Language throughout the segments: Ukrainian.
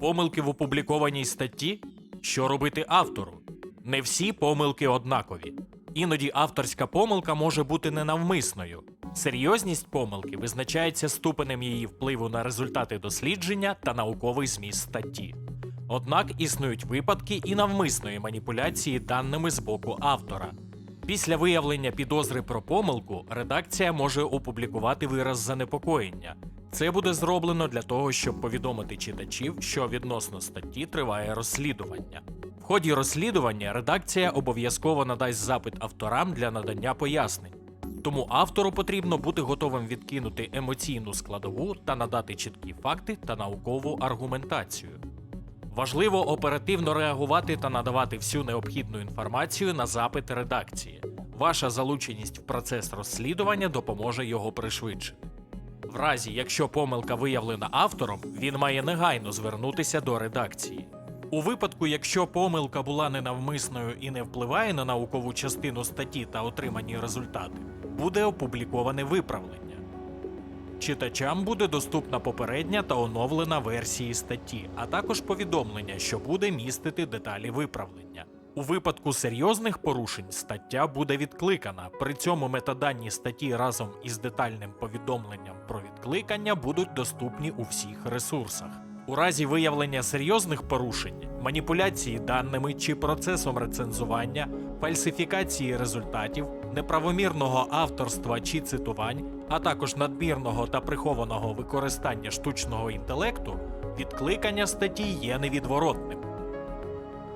Помилки в опублікованій статті? Що робити автору? Не всі помилки однакові. Іноді авторська помилка може бути ненавмисною. Серйозність помилки визначається ступенем її впливу на результати дослідження та науковий зміст статті. Однак існують випадки і навмисної маніпуляції даними з боку автора. Після виявлення підозри про помилку редакція може опублікувати вираз занепокоєння. Це буде зроблено для того, щоб повідомити читачів, що відносно статті триває розслідування. В ході розслідування редакція обов'язково надасть запит авторам для надання пояснень. Тому автору потрібно бути готовим відкинути емоційну складову та надати чіткі факти та наукову аргументацію. Важливо оперативно реагувати та надавати всю необхідну інформацію на запит редакції. Ваша залученість в процес розслідування допоможе його пришвидшити. В разі, якщо помилка виявлена автором, він має негайно звернутися до редакції. У випадку, якщо помилка була ненавмисною і не впливає на наукову частину статті та отримані результати, буде опубліковане виправлення. Читачам буде доступна попередня та оновлена версії статті, а також повідомлення, що буде містити деталі виправлення. У випадку серйозних порушень стаття буде відкликана. При цьому метадані статті разом із детальним повідомленням про відкликання будуть доступні у всіх ресурсах. У разі виявлення серйозних порушень, маніпуляції даними чи процесом рецензування, фальсифікації результатів, неправомірного авторства чи цитувань, а також надмірного та прихованого використання штучного інтелекту, відкликання статті є невідворотним.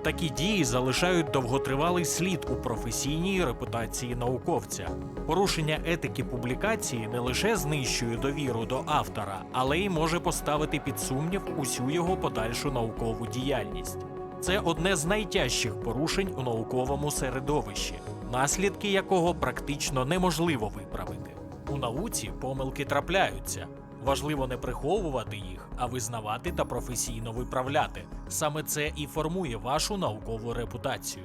Такі дії залишають довготривалий слід у професійній репутації науковця. Порушення етики публікації не лише знищує довіру до автора, але й може поставити під сумнів усю його подальшу наукову діяльність. Це одне з найтяжчих порушень у науковому середовищі, наслідки якого практично неможливо виправити. У науці помилки трапляються. Важливо не приховувати їх, а визнавати та професійно виправляти. Саме це і формує вашу наукову репутацію.